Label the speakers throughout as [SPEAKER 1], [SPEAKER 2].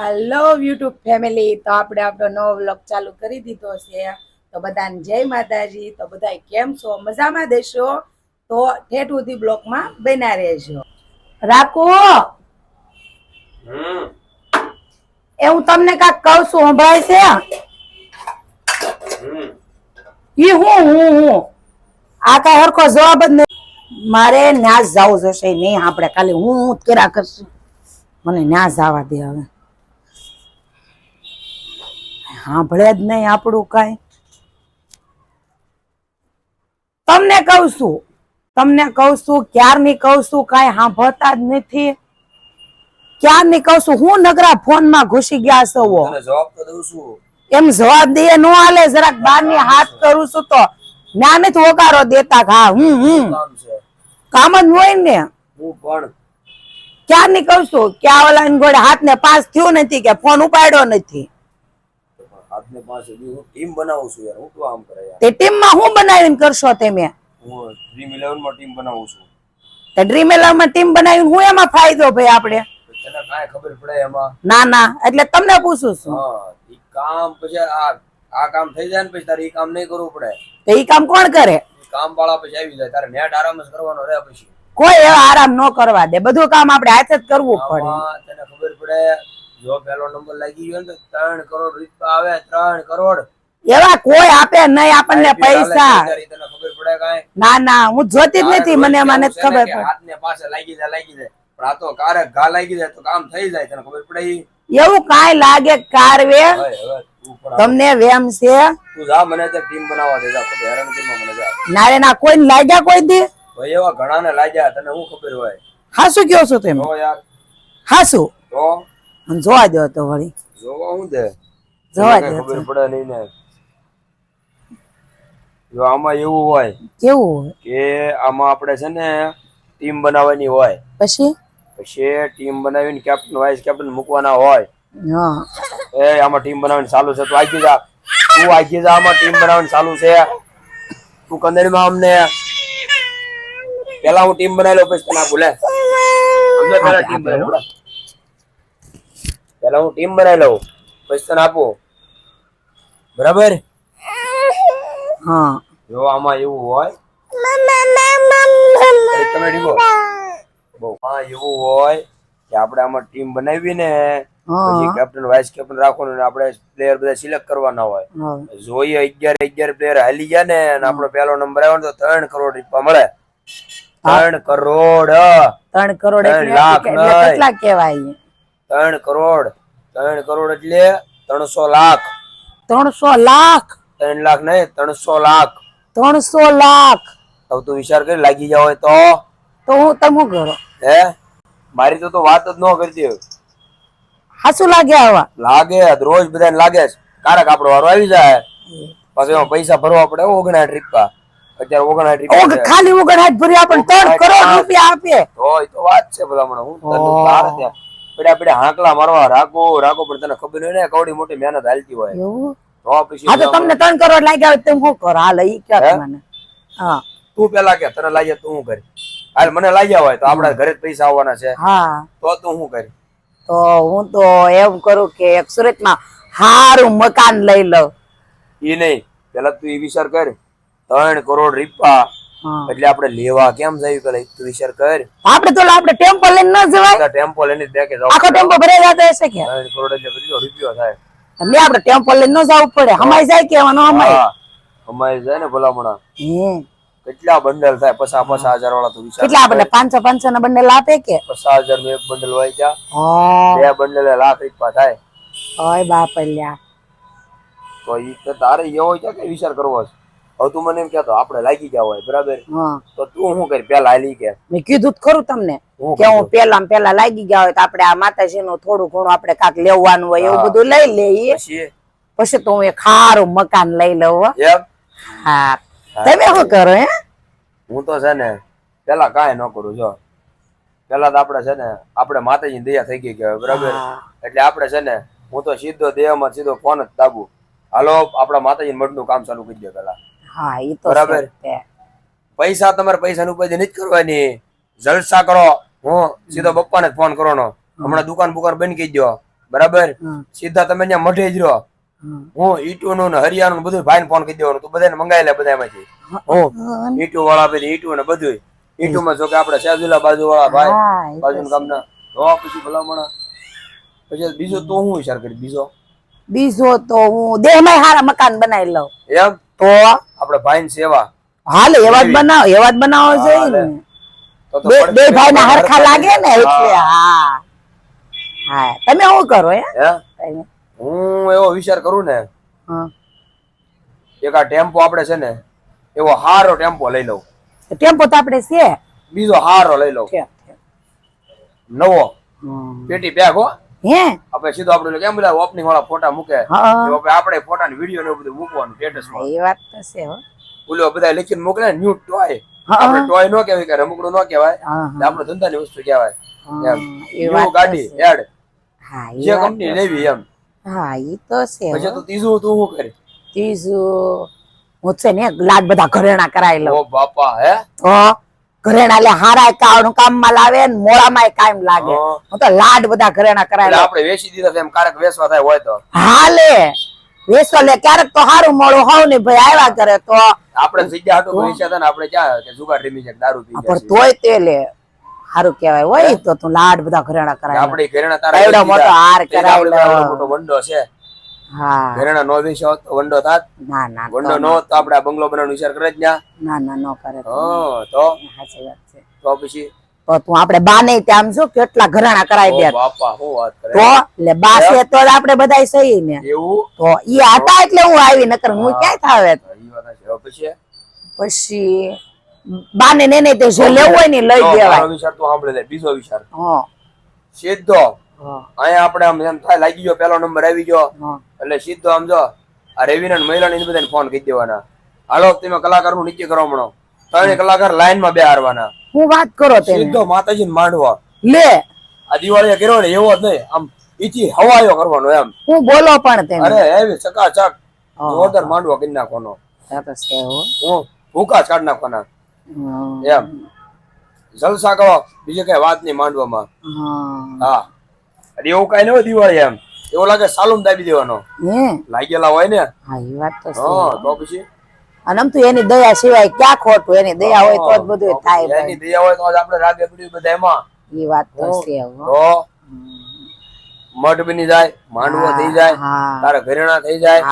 [SPEAKER 1] Hello YouTube family તો આપણે આપણો નવો વ્લોગ ચાલુ કરી દીધો છે. તો બધાને જય માતાજી. તો બધા કેમ છો? મજામાં દેશો? તો ઠેઠ સુધી બ્લોકમાં બના રહેજો. રાખો. એ હું તમને કાક કહું છું સંભળાય છે? ઈ હું હું હું. આ કઈ હરખો જવાબ જ નહીં મારે ન્યાસ જવું જશે નહીં આપણે ખાલી હું હું કર્યા કરશું. મને ન્યાસ આવવા દે હવે. સાંભળે જ નહીં આપણું કાંઈ. તમને કહું છું તમને કહું છું ક્યારની કહું છું કાંઈ સાંભળતા જ નથી. ક્યારની કહું છું હું નગરા ફોનમાં ઘૂસી ગયા છો એમ જવાબ દઈએ નો હાલે જરાક બારની હાથ કરું છું તો. ના નથી હોકારો દેતા હા હમ હમ.
[SPEAKER 2] કામ
[SPEAKER 1] જ હોય ને.
[SPEAKER 2] હું પણ.
[SPEAKER 1] ક્યાં ની કહું છું કે ઓલા ઘોડે હાથ ને પાસ થયું નથી કે ફોન ઉપાડ્યો નથી.
[SPEAKER 2] હાથને પાંચ બી હું ટીમ બનાવું છું યાર હું તો આમ કરે યાર?
[SPEAKER 1] તે ટીમમાં હું બનાવીને કરશો તમે?
[SPEAKER 2] હું ડ્રીમ ઇલેવનમાં ટીમ બનાવું છું.
[SPEAKER 1] તો ડ્રીમમાં ટીમ બનાવીને હું એમાં ફાયદો ભાઈ આપણે?
[SPEAKER 2] તને કાંઈ ખબર પડે એમાં?
[SPEAKER 1] ના ના એટલે તમને પૂછું છું.
[SPEAKER 2] હા ઈ કામ પછી આ આ કામ થઈ જાય ને પછી તારે ઈ કામ નહીં કરવું પડે.
[SPEAKER 1] તો ઈ કામ કોણ કરે?
[SPEAKER 2] કામ વાળા પછી આવી જાય તારે નેટ આરામ જ કરવાનો રહે પછી.
[SPEAKER 1] કોઈ એવા આરામ ન કરવા દે બધું કામ આપણે હાથે જ કરવું પડે.
[SPEAKER 2] તને ખબર પડે જો પેલો નંબર લાગી ગયો ને તો ત્રણ કરોડ રૂપિયા આવે ત્રણ કરોડ.
[SPEAKER 1] એવા કોઈ આપે નહીં આપણને પૈસા.
[SPEAKER 2] તને ખબર પડે કાંઈ?
[SPEAKER 1] ના ના હું જોતી જ નથી મને મને ખબર પડે
[SPEAKER 2] હાથને પાસે લાગી જાય લાગી જાય. પણ આ તો કારે ઘા લાગી જાય તો કામ થઈ જાય તને ખબર પડે?
[SPEAKER 1] એવું કાંઈ લાગે કારવે? તમને વેમ છે?
[SPEAKER 2] તું જા મને તે ટીમ બનાવવા દે જા ખોટી હેરાન કે મને જા.
[SPEAKER 1] નારે ના કોઈ લાગ્યા કોઈ દી?
[SPEAKER 2] ભાઈ એવા ઘણા ને લાગ્યા તને હું ખબર હોય?
[SPEAKER 1] હાસુ કયો છો તમે?
[SPEAKER 2] હો યાર.
[SPEAKER 1] હાસુ?
[SPEAKER 2] તો
[SPEAKER 1] જોવા દો તો વળી.
[SPEAKER 2] જોવા હું દે?
[SPEAKER 1] જોવા દે
[SPEAKER 2] ખબર પડે નહીં ને. જો આમાં એવું હોય
[SPEAKER 1] કેવું
[SPEAKER 2] કે આમાં આપણે છે ને ટીમ બનાવવાની હોય.
[SPEAKER 1] પછી?
[SPEAKER 2] પછી ટીમ બનાવીને કેપ્ટન વાઇસ કેપ્ટન મૂકવાના હોય.
[SPEAKER 1] હા.
[SPEAKER 2] એ આમાં ટીમ બનાવીને ચાલુ છે. તું આખી જા. તું આખી જા આમાં ટીમ બનાવીને ચાલુ છે. તું કંદરીમાં અમને પેલા હું ટીમ બનાવી લઉં પછી તને ભૂલે. અમને પેલા ટીમ બનાવી પેલા હું ટીમ બનાવી લઉં. ક્વેશ્ચન આપો. બરાબર?
[SPEAKER 1] હા.
[SPEAKER 2] જો આમાં એવું હોય. તમે ડીગો બહુ. હા એવું હોય કે આપણે આમાં ટીમ બનાવી ને પછી કેપ્ટન વાઇસ કેપ્ટન રાખવાનું ને આપણે પ્લેયર બધા સિલેક્ટ કરવાના હોય. જોઈએ અગિયાર અગિયાર પ્લેયર હાલી ગયા ને અને આપણો પહેલો નંબર આવ્યો ને તો ત્રણ કરોડ રૂપિયા મળે. ત્રણ કરોડ.
[SPEAKER 1] ત્રણ કરોડ
[SPEAKER 2] લાખ
[SPEAKER 1] કેટલા
[SPEAKER 2] ત્રણ કરોડ ત્રણ કરોડ એટલે ત્રણસો લાખ.
[SPEAKER 1] ત્રણસો લાખ?
[SPEAKER 2] ત્રણ લાખ નહીં ત્રણસો લાખ.
[SPEAKER 1] ત્રણસો લાખ.
[SPEAKER 2] તો તું વિચાર કરી લાગી જાવ તો?
[SPEAKER 1] તો હું તમું કરો
[SPEAKER 2] હે? મારી તો તો વાત જ ન કરતી
[SPEAKER 1] હાસુ લાગે આવા?
[SPEAKER 2] લાગે રોજ બધાને લાગે છે કારક આપણો વારો આવી જાય. પછી પૈસા ભરવા પડે ઓગણાઠ રૂપિયા. અત્યારે ઓગણા ટ્રીપ
[SPEAKER 1] ખાલી ઓગણા હાથ પણ ત્રણ કરોડ રૂપિયા આપે.
[SPEAKER 2] તો તો વાત છે ભલામણ. હું તારે ત્યાં પડ્યા પડ્યા હાંકલા મારવા રાખો રાખો પણ તને ખબર નહીં ને કવડી મોટી મહેનત હાલતી હોય. તો પછી
[SPEAKER 1] હા તો તમને ત્રણ કરોડ લાગ્યા હોય તો શું કરો? હાલ ઈ મને હા?
[SPEAKER 2] તું પેલા કે તને લાગ્યા તું હું કરી. હાલ મને લાગ્યા હોય તો આપડા ઘરે પૈસા આવવાના છે.
[SPEAKER 1] હા.
[SPEAKER 2] તો તું શું કરી.
[SPEAKER 1] તો હું તો એમ કરું કે એક સુરતમાં હારું મકાન લઈ લઉં.
[SPEAKER 2] એ નહીં. પેલા તું એ વિચાર કર. ત્રણ કરોડ રૂપિયા. એટલે આપણે લેવા કેમ જઈ પેલા તું વિચાર કર.
[SPEAKER 1] આપણે તો આપણે ટેમ્પો લઈને ન જવાય.
[SPEAKER 2] ટેમ્પો લઈને જાવ
[SPEAKER 1] આખો ટેમ્પો ભરાઈ જતો હશે કે?
[SPEAKER 2] કરોડ એટલે કેટલો રૂપિયો થાય.
[SPEAKER 1] એટલે આપણે ટેમ્પો લઈને ન જવું પડે. હમાઈ જાય કે એમાં ન હમાય
[SPEAKER 2] જાય ને ભલામણા.
[SPEAKER 1] હમ.
[SPEAKER 2] કેટલા બંડલ થાય? પછા પચાસ હજાર વાળા તું વિચાર
[SPEAKER 1] કેટલા આપણને પાંચસો પાંચસો ના બંને આપે કે?
[SPEAKER 2] પસા હજારનું એક બંડલ હોય ત્યાં બે બંડલ લાખ રૂપિયા થાય.
[SPEAKER 1] ઓય બાપલ્યા
[SPEAKER 2] તો ઈ તો તારે એવો કઈ વિચાર કરવો છે હવે તું મને એમ કહેતો આપણે લાગી ગયા હોય બરાબર? તો તું શું કરી? પેલા હાલી કે.
[SPEAKER 1] મેં કીધું ખરું તમને
[SPEAKER 2] હું
[SPEAKER 1] કે હું પેલા પેલા લાગી ગયા હોય તો આપણે આ માતાજી નું થોડું ઘણું આપણે કાંક લેવાનું હોય એવું બધું લઈ લઈએ.
[SPEAKER 2] પછી?
[SPEAKER 1] પછી તો હું એ ખારું મકાન લઈ લઉં હો. હા. તમે શું કરો હે?
[SPEAKER 2] હું તો છે ને પેલા કાંઈ ન કરું જો. પેલા તો આપણે છે ને આપણે માતાજી દયા થઈ ગઈ કહેવાય બરાબર. એટલે આપણે છે ને હું તો સીધો દેહમાં સીધો ફોન જ દાબું. હાલો આપણા માતાજી મઢનું કામ ચાલુ કરી દે પેલા.
[SPEAKER 1] હા એ તો
[SPEAKER 2] બરાબર. પૈસા તમારે પૈસાની ઉપાધિ નથી કરવાની. જલસા કરો. હું સીધો બપ્પાને જ ફોન કરવાનો. હમણાં દુકાન બુકાન બંધ કરી દો બરાબર? સીધા તમે ત્યાં મઢે જ રહો. હું ઈટુ નું હરિયાણું બધું ભાઈ ફોન કરી દેવાનું. તું બધાને મંગાવી લે બધા માંથી હું ઈટુ વાળા પેલી ઈટુ ને બધું ઈટુ માં જો કે આપડે સેજુલા બાજુ વાળા ભાઈ બાજુ ગામના. તો પછી ભલામણ. પછી બીજો તો હું વિચાર કરી બીજો?
[SPEAKER 1] બીજો તો હું દેહમાં હારા મકાન બનાવી લઉં.
[SPEAKER 2] એમ?
[SPEAKER 1] તો
[SPEAKER 2] આપણે ભાઈ સેવા.
[SPEAKER 1] હાલ એવા જ બનાવ. એવા જ બનાવો
[SPEAKER 2] તો
[SPEAKER 1] બે ભાઈ ના
[SPEAKER 2] હરખા
[SPEAKER 1] લાગે ને એટલે
[SPEAKER 2] હા.
[SPEAKER 1] હા. તમે શું કરો હે?
[SPEAKER 2] હે? એવો વિચાર કરું ને એક આ ટેમ્પો આપણે છે ને એવો હારો ટેમ્પો લઈ લઉં.
[SPEAKER 1] ટેમ્પો તો આપણે છે.
[SPEAKER 2] બીજો હારો લઈ લઉં.
[SPEAKER 1] છે, છે.
[SPEAKER 2] નવો. પેટી પેક હો.
[SPEAKER 1] હે?
[SPEAKER 2] આપણે સીધો આપણે કેમ બધા ઓપનિંગ વાળા ફોટા મૂકે? આપણે આપણે ફોટા ને વીડિયો ને બધું મૂકવાનું સ્ટેટસમાં.
[SPEAKER 1] એ વાત તો છે હો.
[SPEAKER 2] ઓલો બધા લખીને મોકલે ન્યુ ટોય આપણે ટોય નો કહેવાય કે રમકડું નો કહેવાય.
[SPEAKER 1] હા,
[SPEAKER 2] એટલે આપણે ધંધાની વસ્તુ કહેવાય.
[SPEAKER 1] એ વાત
[SPEAKER 2] ગાડી એડ
[SPEAKER 1] હા
[SPEAKER 2] જે કંપની લેવી એમ.
[SPEAKER 1] હા એ તો છે
[SPEAKER 2] પછી તો ત્રીજું તું શું કરી?
[SPEAKER 1] ત્રીજું હું છે ને લાડ બધા ઘરેણા કરાવી લઉં.
[SPEAKER 2] ઓ બાપા હે?
[SPEAKER 1] તો ઘરેણા લે હારા કામ કામમાં લાવે ને મોળામાં કાયમ લાગે.
[SPEAKER 2] હું.
[SPEAKER 1] તો લાડ બધા ઘરેણા કરાય
[SPEAKER 2] આપણે વેચી દીધા એમ કારક વેચવા થાય હોય તો.
[SPEAKER 1] હાલે. લે ક્યારેક તો હારું મોડું હોવ ને ભાઈ આવ્યા કરે તો.
[SPEAKER 2] આપણે જગ્યા હાટું પૈસા ને આપણે ક્યાં કે જુગાર રમી છે દારૂ પી
[SPEAKER 1] પણ તોય તે લે. હારું કેવાય હોય તો તું લાડ બધા ઘરેણા કરાય
[SPEAKER 2] આપણે ઘરેણા તારા
[SPEAKER 1] એવડો મોટો. હાર.
[SPEAKER 2] આવડો મોટો વંડો છે. ઘરેણા નો વેચો તો વંડો થાત.
[SPEAKER 1] ના ના
[SPEAKER 2] વંડો નો. તો આપણે આ બંગલો બનાવવાનો વિચાર કરે જ ના
[SPEAKER 1] ના ના નો કરે.
[SPEAKER 2] હા તો?
[SPEAKER 1] સાચી વાત છે.
[SPEAKER 2] તો પછી?
[SPEAKER 1] તો તું આપણે બા નહીં ત્યાં જો કેટલા ઘરાણા કરાવી દે.
[SPEAKER 2] બાપા હો વાત કરે?
[SPEAKER 1] તો? એટલે બા છે તો આપણે બધા સહી ને.
[SPEAKER 2] એવું?
[SPEAKER 1] તો ઈ હતા એટલે હું આવી નકર હું ક્યાંય થાવે?
[SPEAKER 2] ઈ વાત છે. પછી?
[SPEAKER 1] પછી બાને ને ને તે જે લેવું હોય ને લઈ દેવાય.
[SPEAKER 2] વિચાર તો સાંભળે લે બીજો વિચાર.
[SPEAKER 1] હા.
[SPEAKER 2] સીધો અહીંયા આપણે આમ એમ થાય લાગી ગયો પેલો નંબર આવી ગયો. એટલે સીધો આમ જો આ રવિના મહિલા ને બધાને ફોન કરી દેવાના. હાલો તમે કલાકારનું નીચે કરો હમણાં. ત્રણ કલાકાર લાઈનમાં બે હારવાના
[SPEAKER 1] હું વાત કરો
[SPEAKER 2] સીધો માતાજી ને માંડવા.
[SPEAKER 1] લે.
[SPEAKER 2] આ દિવાળી કર્યો ને એવો જ નહીં આમ ઈચી હવાયો કરવાનો એમ.
[SPEAKER 1] હું બોલો પણ તેને.
[SPEAKER 2] અરે એવી ચકાચક. જોરદાર માંડવો કરી નાખવાનો.
[SPEAKER 1] હું
[SPEAKER 2] ભૂકા કાઢી નાખવાના. એમ. જલસા કરો બીજે કઈ વાત નહીં માંડવામાં.
[SPEAKER 1] હા.
[SPEAKER 2] હા એવું કઈ ન હોય દિવાળી એમ. એવું લાગે સાલુમ દાબી દેવાનો. લાગેલા હોય ને?
[SPEAKER 1] હા એ વાત તો છે
[SPEAKER 2] તો પછી?
[SPEAKER 1] અને આમ તો એની દયા સિવાય ક્યાં ખોટું? એની દયા હોય તો જ બધું થાય
[SPEAKER 2] એની દયા હોય તો જ આપણે રાગે પડ્યું બધા એમાં
[SPEAKER 1] એ વાત તો છે
[SPEAKER 2] તો મઢ બની જાય માંડવો થઈ જાય તારા ઘરેણા થઈ જાય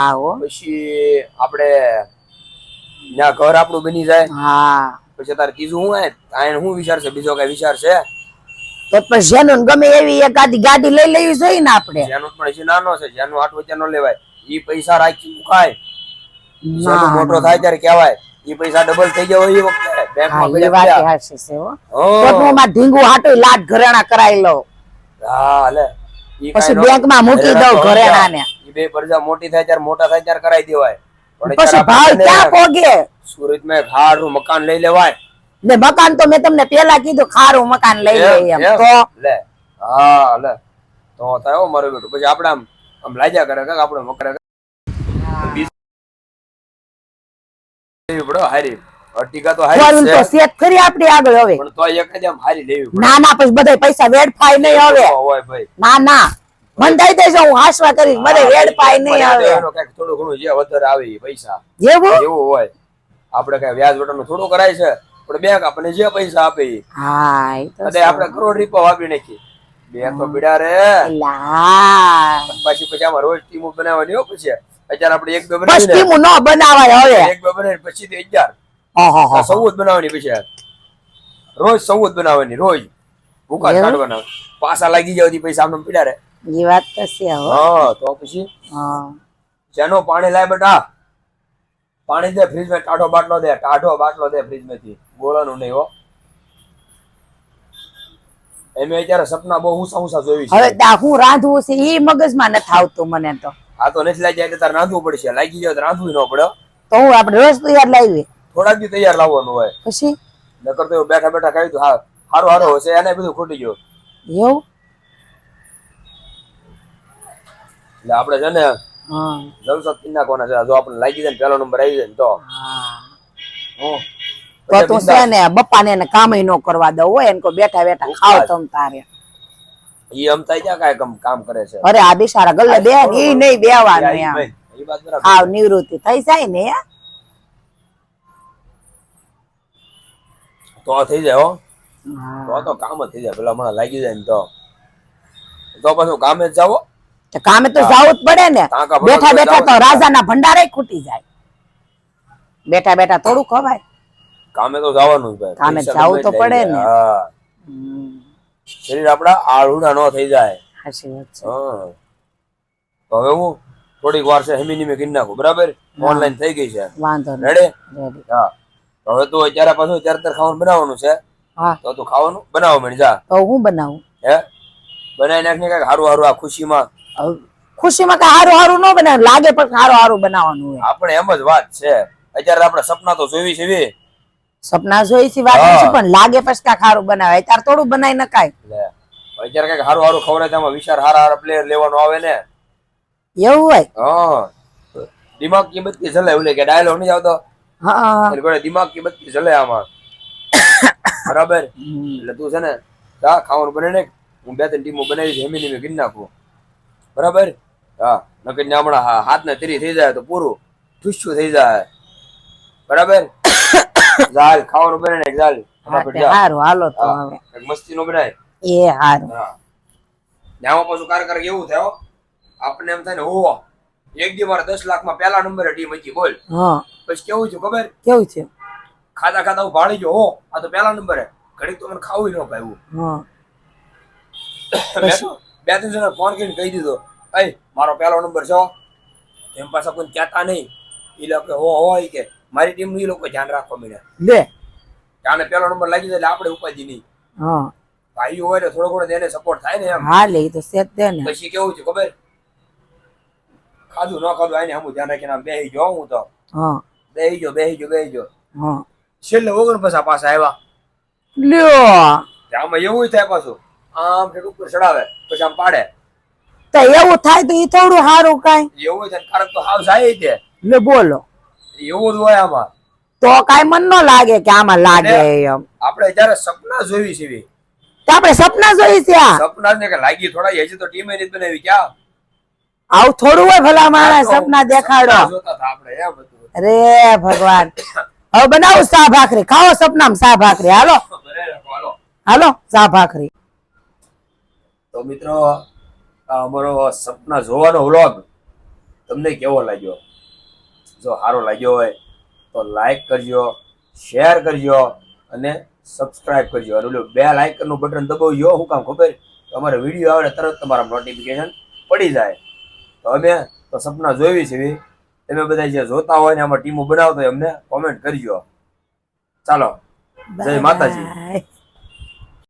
[SPEAKER 2] પછી આપણે ત્યાં ઘર આપણું બની જાય પછી તારે કીધું શું હોય? આને શું વિચાર છે બીજો કઈ વિચાર છે
[SPEAKER 1] તો પણ જેનું ગમે એવી એકાદી ગાડી લઈ લેવી જોઈએ ને આપણે.
[SPEAKER 2] જેનું પણ હજી નાનો છે જેનું આઠ વચ્ચે ન લેવાય. ઈ પૈસા રાખી મુકાય. જેનો મોટો થાય ત્યારે કહેવાય ઈ પૈસા ડબલ થઈ હોય એ વખતે. બેંકમાં પડ્યા
[SPEAKER 1] વાત
[SPEAKER 2] પડ્યા.
[SPEAKER 1] છે હો. તો માં ઢીંગું હાટું લાટ ઘરેણા કરાવી લઉં.
[SPEAKER 2] હા લે.
[SPEAKER 1] પછી બેંકમાં મૂકી
[SPEAKER 2] ઘરેણા
[SPEAKER 1] દઉં.
[SPEAKER 2] ઈ બે પરજા મોટી થાય ત્યારે મોટા થાય ત્યારે કરાઈ દેવાય.
[SPEAKER 1] પછી ભાવ ક્યાં પોગે?
[SPEAKER 2] સુરતમાં એક મકાન લઈ લેવાય.
[SPEAKER 1] ને મકાન તો મેં તમને પેલા કીધું ખારું મકાન લઈ લે
[SPEAKER 2] એમ.
[SPEAKER 1] તો?
[SPEAKER 2] લે. હા લે. તો થાય મારું બેટું. પછી આપણે આમ આમ લાજા કરે કે આપણે મકરે પડો હારી. અર્ટિકા તો હારી
[SPEAKER 1] ફોર તો સેટ કરી આપણી આગળ હવે.
[SPEAKER 2] પણ તો એક જ આમ હારી લેવી પડે.
[SPEAKER 1] ના ના પછી બધા પૈસા વેડફાય નહીં હવે.
[SPEAKER 2] હોય ભાઈ.
[SPEAKER 1] ના ના. મન દઈ દેજો હું હાસવા કરીશ
[SPEAKER 2] મને
[SPEAKER 1] વેડફાય નહીં
[SPEAKER 2] પણ કંઈક થોડું ઘણું જે વધારે આવે એ પૈસા.
[SPEAKER 1] જેવું
[SPEAKER 2] એવું હોય. આપણે કઈ વ્યાજ વટાનું થોડું કરાય છે? પણ બેંક આપણને જે પૈસા આપે.
[SPEAKER 1] હા
[SPEAKER 2] અને આપણે કરોડ રૂપિયા વાપરી નાખી બેંક તો પીડા રે. પછી પછી આમાં રોજ ટીમો બનાવવાની હો પછી. અત્યારે આપણે એક બે બનાવી
[SPEAKER 1] ટીમો ન બનાવાય હવે.
[SPEAKER 2] એક બે બનાવીને પછી અગિયાર. સૌદ બનાવવાની પછી રોજ સૌદ બનાવવાની રોજ.
[SPEAKER 1] ભૂખા?
[SPEAKER 2] કાઢવાના પાસા લાગી જાવ તી પૈસા આમને પીડા રે.
[SPEAKER 1] એ વાત તો છે હા.
[SPEAKER 2] તો પછી?
[SPEAKER 1] હા.
[SPEAKER 2] જેનો પાણી લાય બેટા. પાણી દે ફ્રીજમાં ટાઢો બાટલો દે ટાઢો બાટલો દે ફ્રીજમાંથી. ગોળાનું નહીં હો. એમે અત્યારે સપના બહુ ઊંચા ઊંચા જોઈ
[SPEAKER 1] હવે
[SPEAKER 2] છે
[SPEAKER 1] ત્યાં હું રાંધવું છે એ મગજમાં નથી આવતું મને તો.
[SPEAKER 2] આ તો નથી લાગી એટલે તારે રાંધવું પડશે. લાગી જાય તો રાંધવું ન પડે.
[SPEAKER 1] તો હું આપણે રોજ તૈયાર લાવી
[SPEAKER 2] થોડાક દી તૈયાર લાવવાનું હોય.
[SPEAKER 1] પછી?
[SPEAKER 2] નકર તો બેઠા બેઠા ખાઈ તો હા હારો હારો હશે એને બધું ખૂટી ગયો.
[SPEAKER 1] એવું?
[SPEAKER 2] એટલે આપણે છે ને
[SPEAKER 1] હા.
[SPEAKER 2] જલસો જ કરી છે. જો આપણે લાગી જાય ને પહેલો નંબર આવી જાય ને તો.
[SPEAKER 1] હા. તો તું છે ને બપ્પા ને કામ ન કરવા દઉં હોય એને કોઈ બેઠા બેઠા ખાવ તમ તારે.
[SPEAKER 2] ઈ આમ થાય જા કાય કામ- કરે છે?
[SPEAKER 1] અરે આ બિચારા ગલ્લે બે ઈ નહીં બેવાનું એમ. આવ નિવૃત્તિ થઈ જાય ને.
[SPEAKER 2] તો થઈ જાય હો. તો તો કામ થઈ જાય. પેલા મને લાગી જાય ને તો. તો પાછું કામે જ જાવો
[SPEAKER 1] તો કામે તો જવું જ પડે ને. બેઠા બેઠા તો. રાજાના ભંડારે ખૂટી જાય. બેઠા બેઠા થોડું ખવાય.
[SPEAKER 2] કામે તો જવાનું જ ભાઈ.
[SPEAKER 1] કામે જવું તો પડે ને.
[SPEAKER 2] હા. શરીર આપડા આળુડા ન થઈ જાય.
[SPEAKER 1] સાચી વાત છે.
[SPEAKER 2] હા. તો હવે હું થોડીક વાર છે હેમી નીમે કરી નાખું બરાબર? ઓનલાઈન થઈ ગઈ છે.
[SPEAKER 1] વાંધો નહીં.
[SPEAKER 2] રેડી. હા. હવે તું અત્યારે પાછું અત્યારે ત્યારે ખાવાનું બનાવવાનું છે?
[SPEAKER 1] હા.
[SPEAKER 2] તો તું ખાવાનું બનાવો મળી જા.
[SPEAKER 1] તો હું બનાવું?
[SPEAKER 2] હે? બનાવી નાખને કંઈક હારું હારું આ ખુશીમાં.
[SPEAKER 1] ખુશીમાં કઈ હારું હારું ન બનાવે. લાગે પણ હારું હારું બનાવવાનું હોય.
[SPEAKER 2] આપણે એમ જ વાત છે. અત્યારે આપણે સપના તો જોવી છે વી.
[SPEAKER 1] સપના જોઈ છે વાત છે પણ લાગે પછી ખારું બનાવે. અત્યારે થોડું બનાવી નકાય
[SPEAKER 2] અત્યારે કંઈક હારું હારું ખવડાય તેમાં વિચાર હારા હારા પ્લેયર લેવાનો આવે ને.
[SPEAKER 1] એવું હોય?
[SPEAKER 2] હા. દિમાગ કી બત્તી જલે ઓલે કે ડાયલોગ નહીં આવતો?
[SPEAKER 1] હા.
[SPEAKER 2] એટલે દિમાગ કી બત્તી જલે આમાં. બરાબર. એટલે તું છે ને તા ખાવાનું બને ને હું બે ત્રણ ટીમો બનાવી છે નીમે કરી નાખું. બરાબર? હા. નકર ને હમણાં હાથ ને તેરી થઈ જાય તો પૂરું. ઠુસ્સું થઈ જાય. બરાબર? જાલ ખાવાનું બને ને
[SPEAKER 1] હા,
[SPEAKER 2] જા
[SPEAKER 1] હારું હાલો તો હવે.
[SPEAKER 2] મસ્તી નો બનાય.
[SPEAKER 1] એ હારું.
[SPEAKER 2] હા. પાછું કાર કાર એવું થયો આપણે એમ થાય ને ઓહો એક દી મારા દસ લાખમાં પેલા નંબર ટીમ હતી બોલ.
[SPEAKER 1] હા.
[SPEAKER 2] પછી કેવું છે ખબર?
[SPEAKER 1] કેવું છે
[SPEAKER 2] ખાતા ખાતા હું ભાળી ગયો હો. આ તો પેલા નંબર ઘડીક તો મને ખાવું ન ભાવ્યું.
[SPEAKER 1] હા.
[SPEAKER 2] તો બે ત્રણ જણા ફોન કરીને કહી દીધો. અય મારો પેલો નંબર છે એમ પાછા કોઈ કહેતા નહીં. એ લોકો હો હોય કે મારી ટીમનું એ લોકો ધ્યાન રાખવા મળ્યા
[SPEAKER 1] લે.
[SPEAKER 2] આને પહેલો નંબર લાગી જાય આપણે ઉપાધિ નહીં.
[SPEAKER 1] હા.
[SPEAKER 2] ભાઈઓ હોય ને થોડો ઘણો એને સપોર્ટ થાય ને એમ.
[SPEAKER 1] હા લે તો સેટ દે ને.
[SPEAKER 2] પછી કેવું છે ખબર? ખાધું ન ખાધું આને હમું ધ્યાન રાખીને આમ બેહી જો હું તો.
[SPEAKER 1] હા.
[SPEAKER 2] બેહી જો બેહી જો બેહી જો
[SPEAKER 1] હા.
[SPEAKER 2] છેલ્લે ઓગણ પાછા પાછા આવ્યા
[SPEAKER 1] લ્યો.
[SPEAKER 2] આમાં એવું થાય પાછું. આમ ઠેઠ ઉપર ચડાવે પછી આમ પાડે.
[SPEAKER 1] તો એવું થાય તો એ થોડું સારું કાંઈ.
[SPEAKER 2] એવું થાય કારક તો હાવ જાય તે.
[SPEAKER 1] લે બોલો.
[SPEAKER 2] એવું જ હોય આમાં.
[SPEAKER 1] તો કઈ મન ન લાગે કે આમાં લાગે એમ.
[SPEAKER 2] આપણે જયારે સપના જોઈ છે
[SPEAKER 1] તો આપણે સપના જોઈ છે
[SPEAKER 2] સપના ને કે લાગી થોડા હજી તો ટીમે રીત બનાવી ક્યાં?
[SPEAKER 1] આવું થોડું હોય ભલા મારા સપના દેખાડો. અરે ભગવાન. હવે બનાવું સા ભાખરી. ખાઓ સપના સા ભાખરી. હાલો.
[SPEAKER 2] હાલો.
[SPEAKER 1] હાલો સા ભાખરી.
[SPEAKER 2] તો મિત્રો અમારો સપના જોવાનો વ્લોગ તમને કેવો લાગ્યો? જો સારો લાગ્યો હોય તો લાઈક કરજો શેર કરજો અને સબસ્ક્રાઇબ કરજો. અને ઓલું બે લાઇકનું બટન દબાવજો. શું કામ ખબર? તમારે વીડિયો આવે તરત તમારા નોટિફિકેશન પડી જાય. તો અમે તો સપના જોઈ છે. તમે બધા જે જોતા હોય ને આમાં ટીમો બનાવતો હોય અમને કોમેન્ટ કરજો. ચાલો. જય માતાજી.